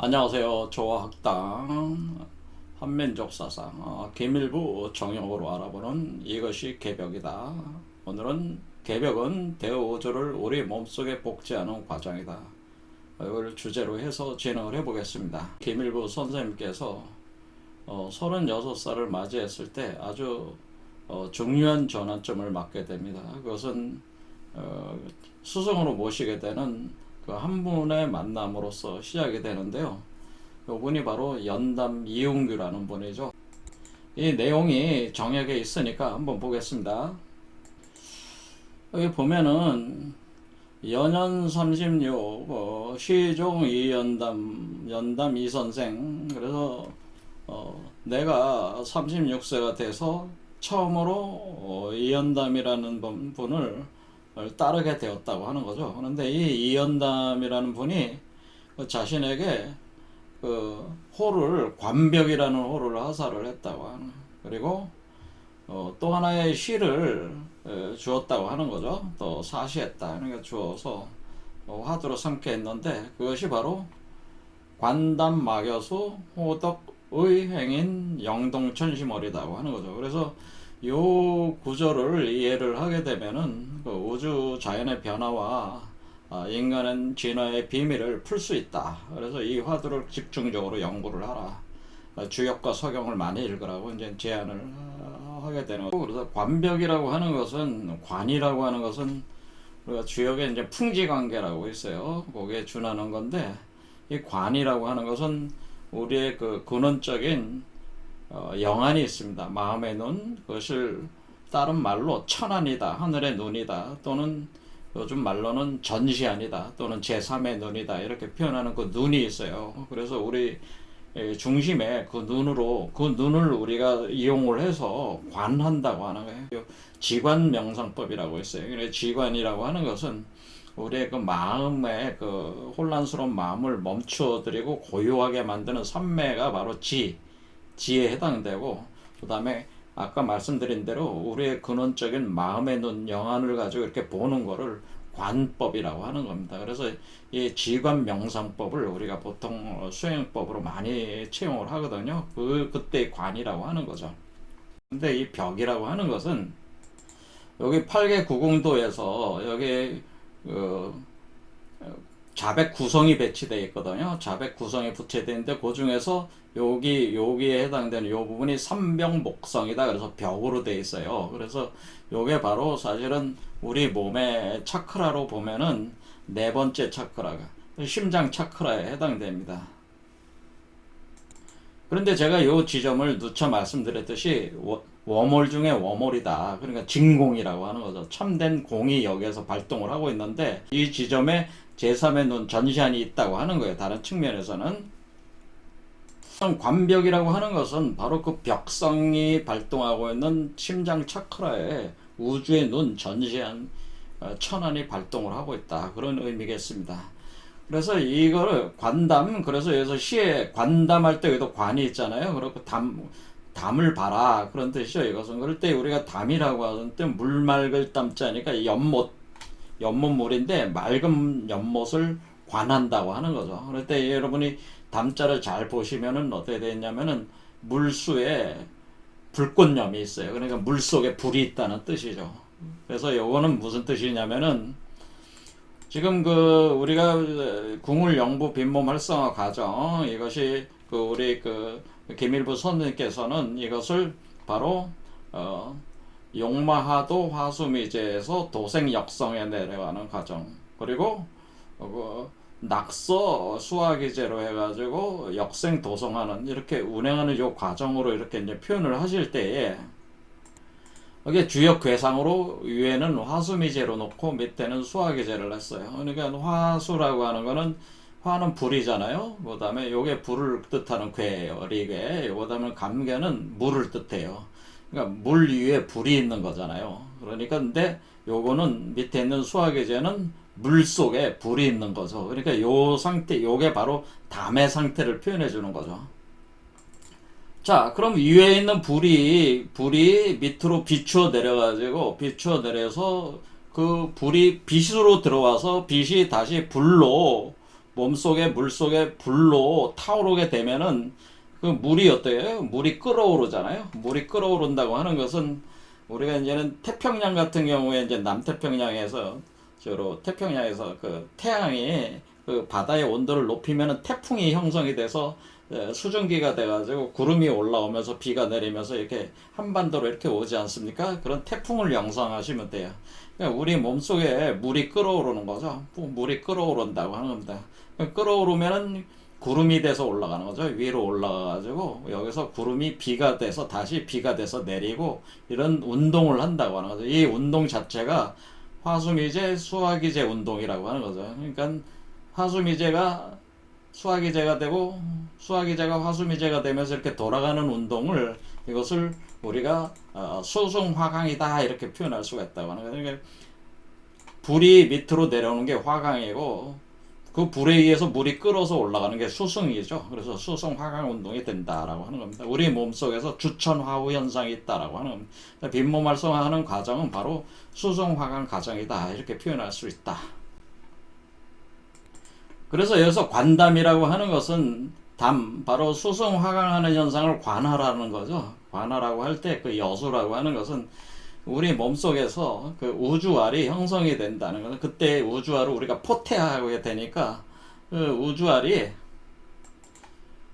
안녕하세요. 조화학당 한민족 사상 어, 기밀부 정형으로 알아보는 이것이 개벽이다. 오늘은 개벽은 대오조를 우리 몸속에 복제하는 과정이다. 이걸 주제로 해서 진행을 해보겠습니다. 기밀부 선생님께서 어, 36살을 맞이했을 때 아주 어, 중요한 전환점을 맞게 됩니다. 그것은 어, 수성으로 모시게 되는 그 한 분의 만남으로서 시작이 되는데요. 이분이 바로 연담 이용규라는 분이죠. 이 내용이 정액에 있으니까 한번 보겠습니다. 여기 보면은 연연 36 어, 시종 이연담 연담 이 선생 그래서 어, 내가 36세가 돼서 처음으로 어, 이연담이라는 분- 분을 따르게 되었다고 하는 거죠. 그런데 이 이연담이라는 분이 그 자신에게 그 호를 관벽이라는 호를 하사를 했다고 하는. 그리고 어, 또 하나의 시를 에, 주었다고 하는 거죠. 또 사시했다. 그러니까 주어서 어, 화두로 삼게 했는데 그것이 바로 관담 막여수 호덕의 행인 영동천시머리다고 하는 거죠. 그래서 요 구조를 이해를 하게 되면은 그 우주 자연의 변화와 아, 인간은 진화의 비밀을 풀 수 있다. 그래서 이 화두를 집중적으로 연구를 하라. 아, 주역과 서경을 많이 읽으라고 이제 제안을 아, 하게 되는 거고 그래서 관벽이라고 하는 것은 관이라고 하는 것은 우리가 주역에 이제 풍지 관계라고 있어요. 거기에 준하는 건데 이 관이라고 하는 것은 우리의 그 근원적인 어, 영안이 있습니다. 마음의 눈, 그것을 다른 말로 천안이다, 하늘의 눈이다, 또는 요즘 말로는 전시안이다, 또는 제3의 눈이다, 이렇게 표현하는 그 눈이 있어요. 그래서 우리 에, 중심에 그 눈으로, 그 눈을 우리가 이용을 해서 관한다고 하는 거예요. 지관 명상법이라고 있어요. 그래서 지관이라고 하는 것은 우리의 그 마음의 그 혼란스러운 마음을 멈추어드리고 고요하게 만드는 선매가 바로 지, 지에 해당되고 그 다음에 아까 말씀드린 대로 우리의 근원적인 마음의 눈 영안을 가지고 이렇게 보는 거를 관법이라고 하는 겁니다. 그래서 이 지관 명상법을 우리가 보통 어, 수행법으로 많이 채용을 하거든요. 그 그때 관이라고 하는 거죠. 근데 이 벽이라고 하는 것은 여기 8개 구공도에서 여기 그 자백 구성이 배치되어 있거든요. 자백 구성이 부채되어 있는데 그 중에서 여기 여기에 해당되는 요 부분이 삼병 목성이다. 그래서 벽으로 되어 있어요. 그래서 요게 바로 사실은 우리 몸의 차크라로 보면은 네 번째 차크라가 심장 차크라에 해당됩니다. 그런데 제가 요 지점을 누차 말씀드렸듯이 워- 워몰 중에 워몰이다. 그러니까 진공이라고 하는 거죠. 참된 공이 여기에서 발동을 하고 있는데 이 지점에 제3의 눈 전시안이 있다고 하는 거예요. 다른 측면에서는 관벽이라고 하는 것은 바로 그 벽성이 발동하고 있는 심장 차크라에 우주의 눈 전시한 어, 천안이 발동을 하고 있다. 그런 의미겠습니다. 그래서 이거를 관담 그래서 여기서 시에 관담할 때 여기도 관이 있잖아요. 그리고 담 담을 봐라 그런 뜻이죠. 이것은 그럴 때 우리가 담이라고 하는 때물 맑을 담자니까 연못 연못물인데 맑은 연못을 관한다고 하는 거죠. 그럴 때 여러분이 담자를 잘 보시면은 어떻게 되냐면은 물수에 불꽃염이 있어요. 그러니까 물 속에 불이 있다는 뜻이죠. 그래서 요거는 무슨 뜻이냐면은 지금 그 우리가 궁을 영부 빈몸 활성화 과정 이것이 그 우리 그 계밀부 선생님께서는 이것을 바로 어 용마하도 화수미제에서 도생 역성에 내려가는 과정 그리고 어, 그 낙서 수화기제로 해가지고 역생 도성하는 이렇게 운행하는 요 과정으로 이렇게 이제 표현을 하실 때에 이게 주역 괴상으로 위에는 화수미제로 놓고 밑에는 수화기제를 했어요. 그러니까 화수라고 하는 거는 화는 불이잖아요. 그 다음에 요게 불을 뜻하는 괴예요. 리괴. 그 다음에 감개는 물을 뜻해요. 그러니까 물 위에 불이 있는 거잖아요. 그러니까 근데 요거는 밑에 있는 수화기제는 물 속에 불이 있는 거죠. 그러니까 요 상태, 요게 바로 담의 상태를 표현해 주는 거죠. 자, 그럼 위에 있는 불이, 불이 밑으로 비추어 내려가지고, 비추어 내려서 그 불이 빛으로 들어와서 빛이 다시 불로 몸속에 물속에 불로 타오르게 되면은 그 물이 어때요? 물이 끓어오르잖아요. 물이 끓어오른다고 하는 것은 우리가 이제는 태평양 같은 경우에 이제 남태평양에서 주로 태평양에서 그 태양이 그 바다의 온도를 높이면은 태풍이 형성이 돼서 에, 수증기가 돼가지고 구름이 올라오면서 비가 내리면서 이렇게 한반도로 이렇게 오지 않습니까? 그런 태풍을 영상하시면 돼요. 그러니까 우리 몸속에 물이 끓어오르는 거죠. 물이 끓어오른다고 하는 겁니다. 끓어오르면은 구름이 돼서 올라가는 거죠. 위로 올라가가지고 여기서 구름이 비가 돼서 다시 비가 돼서 내리고 이런 운동을 한다고 하는 거죠. 이 운동 자체가 화수미제, 수화기제 운동이라고 하는 거죠. 그러니까 화수미제가 수화기제가 되고 수화기제가 화수미제가 되면서 이렇게 돌아가는 운동을 이것을 우리가 어, 수승화강이다 이렇게 표현할 수가 있다고 하는 거예요. 그러니까 불이 밑으로 내려오는 게 화강이고 그 불에 의해서 물이 끓어서 올라가는 게 수승이죠. 그래서 수승 화강 운동이 된다라고 하는 겁니다. 우리 몸 속에서 주천 화후 현상이 있다라고 하는 겁니다. 빈몸 활성화하는 과정은 바로 수승 화강 과정이다 이렇게 표현할 수 있다. 그래서 여기서 관담이라고 하는 것은 담 바로 수승 화강하는 현상을 관하라는 거죠. 관하라고 할 때 그 여수라고 하는 것은 우리 몸속에서 그 우주알이 형성이 된다는 거는 그때 우주알을 우리가 포태하게 되니까 그 우주알이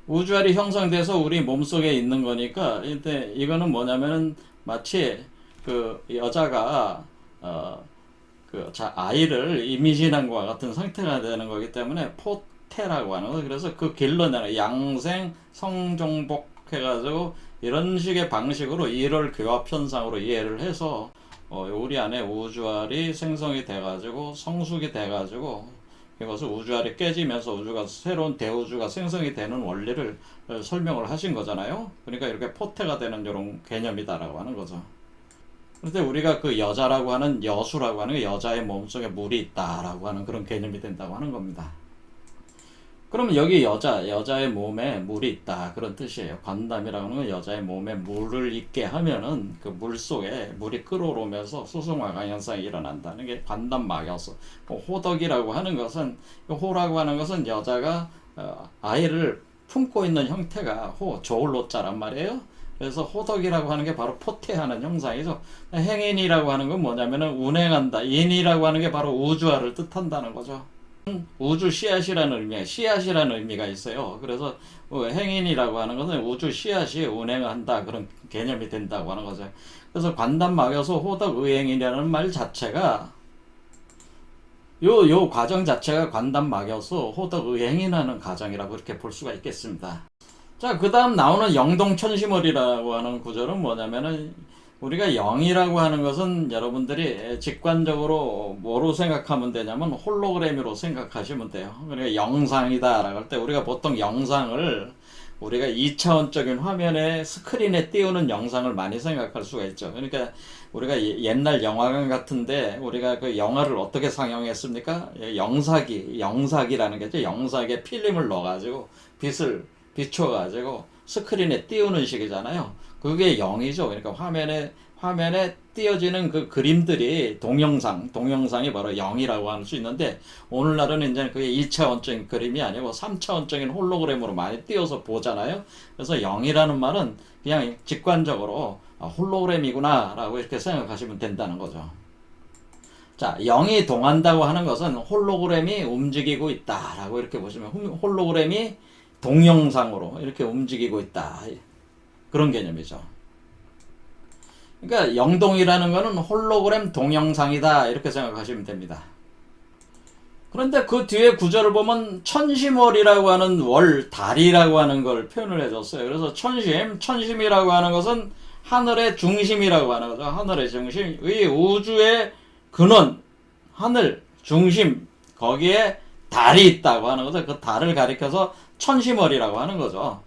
우주알이 형성돼서 우리 몸속에 있는 거니까 이때 이거는 뭐냐면은 마치 그 여자가 어그 아이를 임신한 것과 같은 상태가 되는 거기 때문에 포태라고 하는 거 그래서 그 길러내는 양생 성종복 해가지고 이런 식의 방식으로 일월 교합 현상으로 이해를 해서 어, 우리 안에 우주알이 생성이 돼가지고 성숙이 돼가지고 이것을 우주알이 깨지면서 우주가 새로운 대우주가 생성이 되는 원리를 설명을 하신 거잖아요. 그러니까 이렇게 포태가 되는 이런 개념이다라고 하는 거죠. 그런데 우리가 그 여자라고 하는 여수라고 하는 게 여자의 몸속에 물이 있다라고 하는 그런 개념이 된다고 하는 겁니다. 그러면 여기 여자, 여자의 몸에 물이 있다. 그런 뜻이에요. 관담이라는 건 여자의 몸에 물을 있게 하면은 그 물 속에 물이 끓어오르면서 수승화강 현상이 일어난다는 게 관담 막여서 뭐 호덕이라고 하는 것은 호라고 하는 것은 여자가 어, 아이를 품고 있는 형태가 호, 저울로자란 말이에요. 그래서 호덕이라고 하는 게 바로 포태하는 형상이죠. 행인이라고 하는 건 뭐냐면은 운행한다. 인이라고 하는 게 바로 우주화를 뜻한다는 거죠. 우주 씨앗이라는 의미가 씨앗이라는 의미가 있어요. 그래서 뭐 행인이라고 하는 것은 우주 씨앗이 운행한다 그런 개념이 된다고 하는 거죠. 그래서 관담 막여서 호덕 의행이라는 말 자체가 요, 요 과정 자체가 관담 막여서 호덕 의행이라는 과정이라고 이렇게 볼 수가 있겠습니다. 자, 그 다음 나오는 영동천시머리라고 하는 구절은 뭐냐면은 우리가 영이라고 하는 것은 여러분들이 직관적으로 뭐로 생각하면 되냐면 홀로그램으로 생각하시면 돼요. 그러니까 영상이다 라고 할 때 우리가 보통 영상을 우리가 2차원적인 화면에 스크린에 띄우는 영상을 많이 생각할 수가 있죠. 그러니까 우리가 옛날 영화관 같은데 우리가 그 영화를 어떻게 상영했습니까? 영사기, 영사기라는 게죠. 영사기에 필름을 넣어가지고 빛을 비춰가지고 스크린에 띄우는 식이잖아요. 그게 0이죠. 그러니까 화면에 화면에 띄어지는 그 그림들이 동영상, 동영상이 바로 0이라고 할 수 있는데 오늘날은 이제 그게 2차원적인 그림이 아니고 3차원적인 홀로그램으로 많이 띄어서 보잖아요. 그래서 0이라는 말은 그냥 직관적으로 아, 홀로그램이구나 라고 이렇게 생각하시면 된다는 거죠. 자, 0이 동한다고 하는 것은 홀로그램이 움직이고 있다라고 이렇게 보시면 홀로그램이 동영상으로 이렇게 움직이고 있다. 그런 개념이죠. 그러니까 영동이라는 것은 홀로그램 동영상이다 이렇게 생각하시면 됩니다. 그런데 그 뒤에 구절을 보면 천심월이라고 하는 월, 달이라고 하는 걸 표현을 해줬어요. 그래서 천심, 천심이라고 하는 것은 하늘의 중심이라고 하는 거죠. 하늘의 중심, 의 우주의 근원, 하늘, 중심, 거기에 달이 있다고 하는 거죠. 그 달을 가리켜서 천심월이라고 하는 거죠.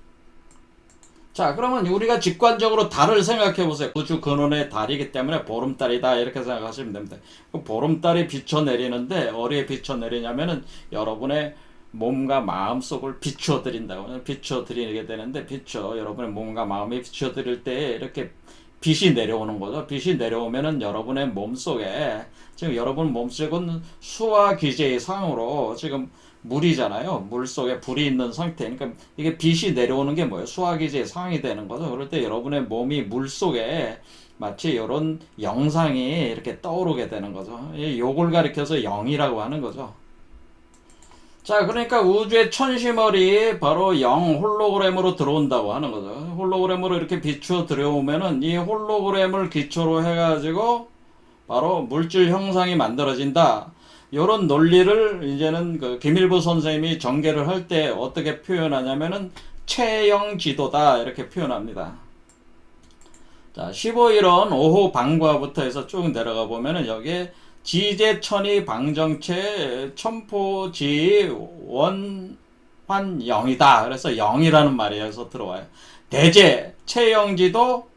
자, 그러면 우리가 직관적으로 달을 생각해 보세요. 우주 근원의 달이기 때문에 보름달이다 이렇게 생각하시면 됩니다. 그 보름달이 비춰 내리는데 어디에 비춰 내리냐면은 여러분의 몸과 마음 속을 비춰 드린다고 비춰 드리게 되는데 비춰 여러분의 몸과 마음이 비춰 드릴 때 이렇게 빛이 내려오는 거죠. 빛이 내려오면은 여러분의 몸 속에 지금 여러분 몸속은 수화 기제의 상으로 지금 물이잖아요. 물 속에 불이 있는 상태. 그러니까 이게 빛이 내려오는 게 뭐예요? 수화기지의 상이 되는 거죠. 그럴 때 여러분의 몸이 물 속에 마치 이런 영상이 이렇게 떠오르게 되는 거죠. 이 요걸 가리켜서 영이라고 하는 거죠. 자, 그러니까 우주의 천시머리 바로 영 홀로그램으로 들어온다고 하는 거죠. 홀로그램으로 이렇게 비추어 들어오면은 이 홀로그램을 기초로 해가지고 바로 물질 형상이 만들어진다. 이런 논리를 이제는 그 김일부 선생님이 전개를 할 때 어떻게 표현하냐면은 체형 지도다 이렇게 표현합니다. 자, 15일은 오후 방과부터 해서 쭉 내려가 보면은 여기에 지제천이 방정체 첨포지 원환영이다. 그래서 영이라는 말이 여기서 들어와요. 대제 체영지도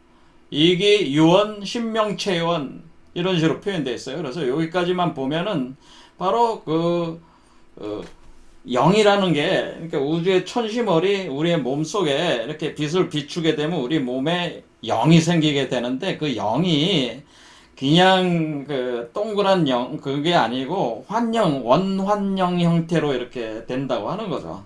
이기 유원 신명체원 이런 식으로 표현되어 있어요. 그래서 여기까지만 보면은 바로 그 어, 영이라는 게 그러니까 우주의 천시머리 우리의 몸 속에 이렇게 빛을 비추게 되면 우리 몸에 영이 생기게 되는데 그 영이 그냥 그 동그란 영 그게 아니고 환영 원환영 형태로 이렇게 된다고 하는 거죠.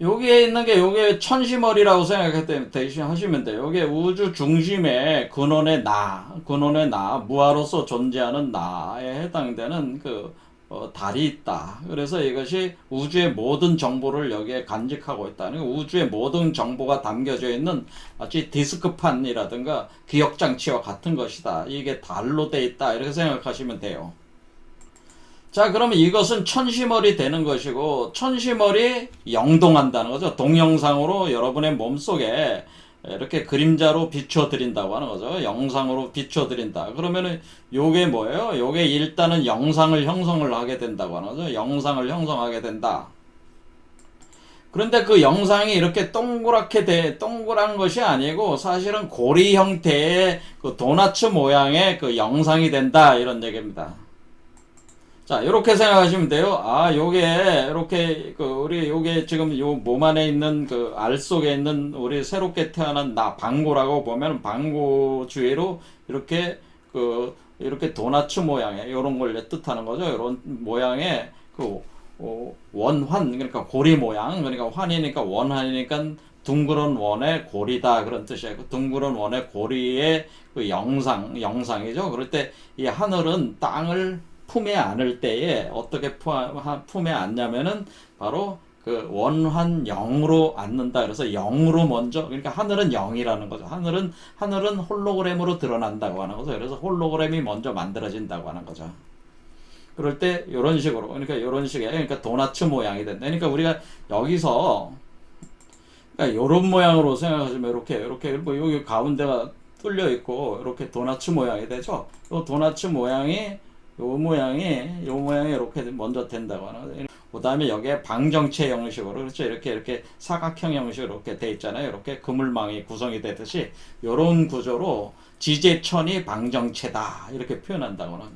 여기에 있는 게 요게 천시머리라고 생각하시면 돼요. 요게 우주 중심의 근원의 나, 근원의 나, 무아로서 존재하는 나에 해당되는 그 어, 달이 있다. 그래서 이것이 우주의 모든 정보를 여기에 간직하고 있다. 그러니까 우주의 모든 정보가 담겨져 있는 마치 디스크판이라든가 기억장치와 같은 것이다. 이게 달로 돼 있다. 이렇게 생각하시면 돼요. 자, 그러면 이것은 천시머리 되는 것이고, 천시머리 영동한다는 거죠. 동영상으로 여러분의 몸 속에 이렇게 그림자로 비춰 드린다고 하는 거죠. 영상으로 비춰 드린다. 그러면은 요게 뭐예요? 요게 일단은 영상을 형성을 하게 된다고 하는 거죠. 영상을 형성하게 된다. 그런데 그 영상이 이렇게 동그랗게 돼, 동그란 것이 아니고 사실은 고리 형태의 그 도나츠 모양의 그 영상이 된다. 이런 얘기입니다. 자, 이렇게 생각하시면 돼요. 아, 요게, 이렇게, 그, 우리, 요게 지금 요 몸 안에 있는 그 알 속에 있는 우리 새롭게 태어난 나, 방고라고 보면 방고 주위로 이렇게, 그, 이렇게 도나츠 모양의, 요런 걸 뜻하는 거죠. 요런 모양의 그, 어, 원환, 그러니까 고리 모양, 그러니까 환이니까 원환이니까 둥그런 원의 고리다 그런 뜻이에요. 그 둥그런 원의 고리의 그 영상, 영상이죠. 그럴 때 이 하늘은 땅을 품에 안을 때에 어떻게 품에 안냐면은 바로 그 원환 영으로 앉는다. 그래서 영으로 먼저 그러니까 하늘은 영이라는 거죠. 하늘은 하늘은 홀로그램으로 드러난다고 하는 거죠. 그래서 홀로그램이 먼저 만들어진다고 하는 거죠. 그럴 때 이런 식으로 그러니까 이런 식의 그러니까 도나츠 모양이 된다. 그러니까 우리가 여기서 그러니까 이런 모양으로 생각하시면 이렇게 이렇게 뭐 여기 가운데가 뚫려 있고 이렇게 도나츠 모양이 되죠. 이 도나츠 모양이 요 모양이 요 모양이 이렇게 먼저 된다고 하는 거예요. 그 다음에 여기에 방정체 형식으로 그렇죠? 이렇게 이렇게 사각형 형식으로 이렇게 돼 있잖아요. 이렇게 그물망이 구성이 되듯이 이런 구조로 지제천이 방정체다. 이렇게 표현한다고 하는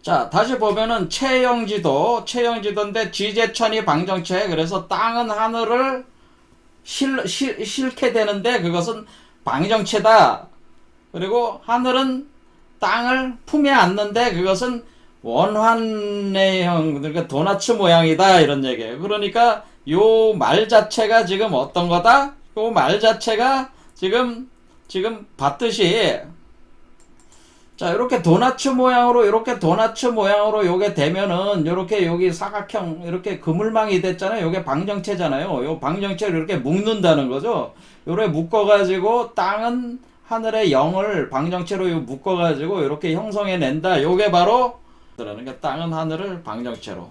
자 다시 보면은 체형지도 체형지도인데 지제천이 방정체. 그래서 땅은 하늘을 실, 실, 실게 되는데 그것은 방정체다. 그리고 하늘은 땅을 품에 안는데 그것은 원환의 형, 그러니까 도나츠 모양이다 이런 얘기예요. 그러니까 요 말 자체가 지금 어떤 거다? 요 말 자체가 지금 지금 봤듯이 자 이렇게 도나츠 모양으로 이렇게 도나츠 모양으로 요게 되면은 요렇게 여기 사각형 이렇게 그물망이 됐잖아요. 요게 방정체잖아요. 요 방정체를 이렇게 묶는다는 거죠. 요래 묶어 가지고 땅은 하늘의 영을 방정체로 묶어가지고 이렇게 형성해낸다. 요게 바로 그러니까 땅은 하늘을 방정체로,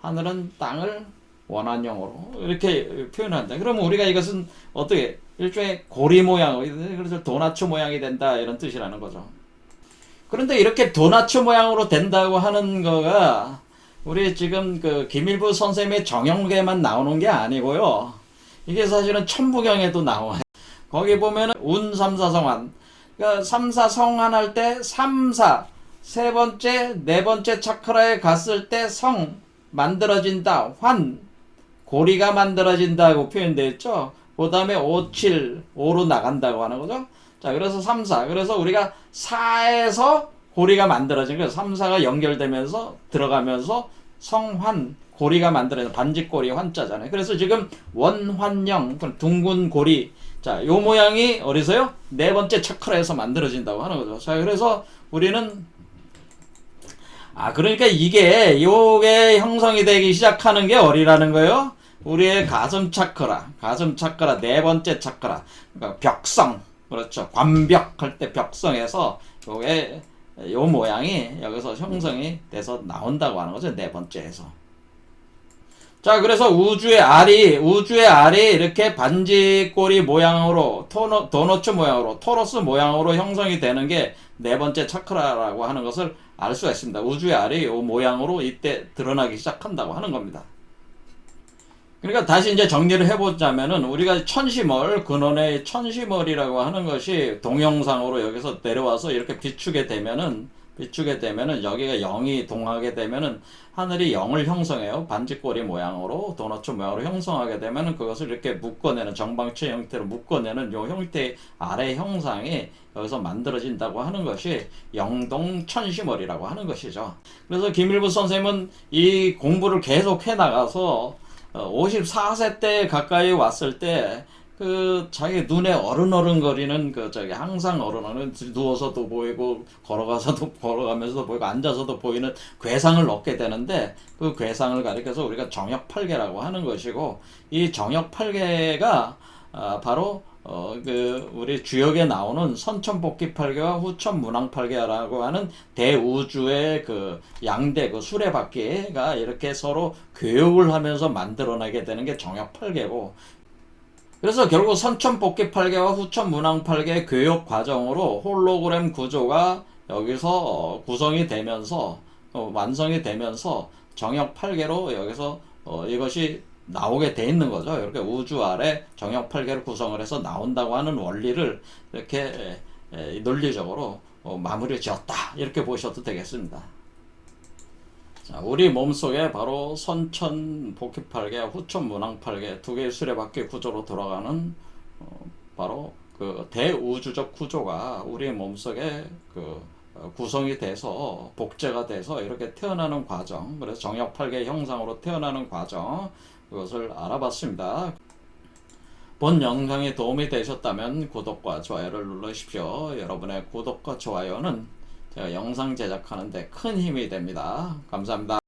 하늘은 땅을 원한형으로 이렇게 표현한다. 그러면 우리가 이것은 어떻게 일종의 고리 모양, 그래서 도나츠 모양이 된다 이런 뜻이라는 거죠. 그런데 이렇게 도나츠 모양으로 된다고 하는 거가 우리 지금 그 김일부 선생님의 정형계만 나오는 게 아니고요. 이게 사실은 천부경에도 나와요. 거기 보면은 운 삼사성환. 그러니까 삼사성환 할 때 삼사 세 번째, 네 번째 차크라에 갔을 때 성 만들어진다. 환 고리가 만들어진다고 표현되어 있죠. 그 다음에 5, 7, 5로 나간다고 하는 거죠. 자, 그래서 3, 4. 그래서 우리가 4에서 고리가 만들어진 거예요. 3, 4가 연결되면서 들어가면서 성환 고리가 만들어진 반지꼬리 환자잖아요. 그래서 지금 그럼 둥근 고리 자, 요 모양이 어디서요? 네 번째 차크라에서 만들어진다고 하는 거죠. 자, 그래서 우리는 아, 그러니까 이게 요게 형성이 되기 시작하는 게 어디라는 거예요? 우리의 가슴 차크라, 가슴 차크라 네 번째 차크라, 그러니까 벽성, 그렇죠. 관벽할 때 벽성에서 요게 요 모양이 여기서 형성이 돼서 나온다고 하는 거죠. 네 번째에서. 자, 그래서 우주의 알이, 우주의 알이 이렇게 반지꼬리 모양으로, 토너, 도너츠 모양으로, 토로스 모양으로 형성이 되는 게 네 번째 차크라라고 하는 것을 알 수가 있습니다. 우주의 알이 이 모양으로 이때 드러나기 시작한다고 하는 겁니다. 그러니까 다시 이제 정리를 해보자면은 우리가 천시멀 근원의 천시멀이라고 하는 것이 동영상으로 여기서 내려와서 이렇게 비추게 되면은 비추게 되면은 여기가 0이 동하게 되면은 하늘이 0을 형성해요. 반지꼬리 모양으로 도너츠 모양으로 형성하게 되면은 그것을 이렇게 묶어내는 정방체 형태로 묶어내는 요 형태 아래 형상이 여기서 만들어진다고 하는 것이 영동 천시멀이라고 하는 것이죠. 그래서 김일부 선생님은 이 공부를 계속 해 나가서 54세 때 가까이 왔을 때, 그, 자기 눈에 어른어른거리는 그, 저기, 항상 어른어른, 누워서도 보이고, 걸어가서도, 걸어가면서도 보이고, 앉아서도 보이는 괴상을 얻게 되는데, 그 괴상을 가리켜서 우리가 정역팔계라고 하는 것이고, 이 정역팔계가, 아, 바로, 어, 그, 우리 주역에 나오는 선천복귀팔계와 후천문항팔계라고 하는 대우주의 그 양대, 그 수레바퀴가 이렇게 서로 교육을 하면서 만들어내게 되는 게 정역팔계고, 그래서 결국 선천 복귀팔계와 후천 문항팔계 교육 과정으로 홀로그램 구조가 여기서 어, 구성이 되면서, 어, 완성이 되면서 정역팔계로 여기서 어, 이것이 나오게 돼 있는 거죠. 이렇게 우주 아래 정역 8개를 구성을 해서 나온다고 하는 원리를 이렇게 논리적으로 어, 마무리 지었다. 이렇게 보셔도 되겠습니다. 자, 우리 몸속에 바로 선천 복귀팔계, 후천 문항팔계 두 개의 수레바퀴 구조로 돌아가는 어, 바로 그 대우주적 구조가 우리 몸속에 그 어, 구성이 돼서 복제가 돼서 이렇게 태어나는 과정, 그래서 정역팔계 형상으로 태어나는 과정 그것을 알아봤습니다. 본 영상이 도움이 되셨다면 구독과 좋아요를 눌러주십시오. 여러분의 구독과 좋아요는 영상 제작하는데 큰 힘이 됩니다. 감사합니다.